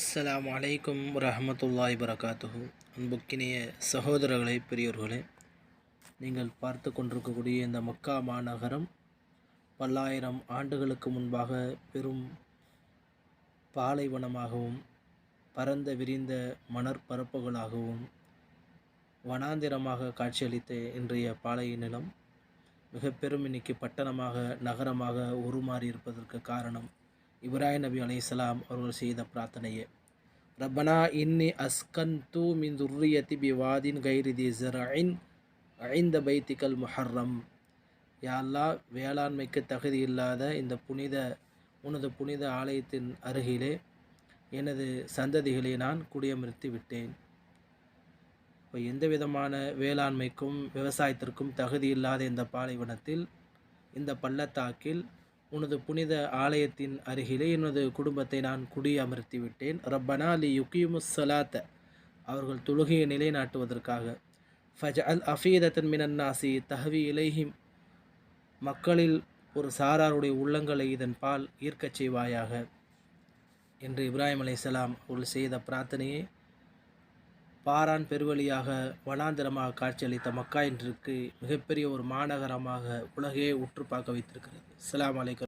அஸ்லாம் அலைக்கும் ரஹமத்துல்லாய் வரகாத்துஹு அன்புக்கினிய சகோதரர்களே பெரியோர்களே நீங்கள் பார்த்து கொண்டிருக்கக்கூடிய இந்த மக்கா மாநகரம் பல்லாயிரம் ஆண்டுகளுக்கு முன்பாக பெரும் பாலைவனமாகவும் பரந்த விரிந்த மணற்பரப்புகளாகவும் வனாந்திரமாக காட்சியளித்த இன்றைய பாலை நிலம் மிக பெரும் இன்னைக்கு பட்டணமாக நகரமாக உருமாறி இருப்பதற்கு காரணம் இப்ராஹிம் நபி அலைஹிஸ்ஸலாம் அவர்கள் செய்த பிரார்த்தனையே. ரப்பனா இன்னி அஸ்கன் தூ மின் துர்ரியத்தி பி வாதின் கைரிதி ஜரஇன் ஐந்த பைத்திகல் முஹர்ரம். யாழ்லா வேளாண்மைக்கு தகுதி இல்லாத இந்த புனித உனது புனித ஆலயத்தின் அருகிலே எனது சந்ததிகளை நான் குடியமர்த்தி விட்டேன். இப்போ எந்த விதமான வேளாண்மைக்கும் விவசாயத்திற்கும் தகுதி இல்லாத இந்த பாலைவனத்தில் இந்த பள்ளத்தாக்கில் உனது புனித ஆலயத்தின் அருகிலே எனது குடும்பத்தை நான் குடியமர்த்தி விட்டேன் ரப்பனா லி யுகிமுஸ் சலாத்த. அவர்கள் தொழுகையை நிலைநாட்டுவதற்காக. ஃபஜ் அல் அஃபீதத்தன் மினன்னாசி தஹவி இலைஹிம். மக்களில் ஒரு சாராருடைய உள்ளங்களை இதன் பால் ஈர்க்கச் செய்வாயாக. என்று இப்ராஹிம் அலைசலாம் அவர்கள் செய்த பிரார்த்தனையை பாரான் பெருவழியாக வனாந்திரமாக காட்சியளித்த மக்கா என்றிற்கு மிகப்பெரிய ஒரு மாநகரமாக உலகையே உற்று பார்க்க வைத்திருக்கிறது. அஸ்ஸலாமு அலைக்கும்.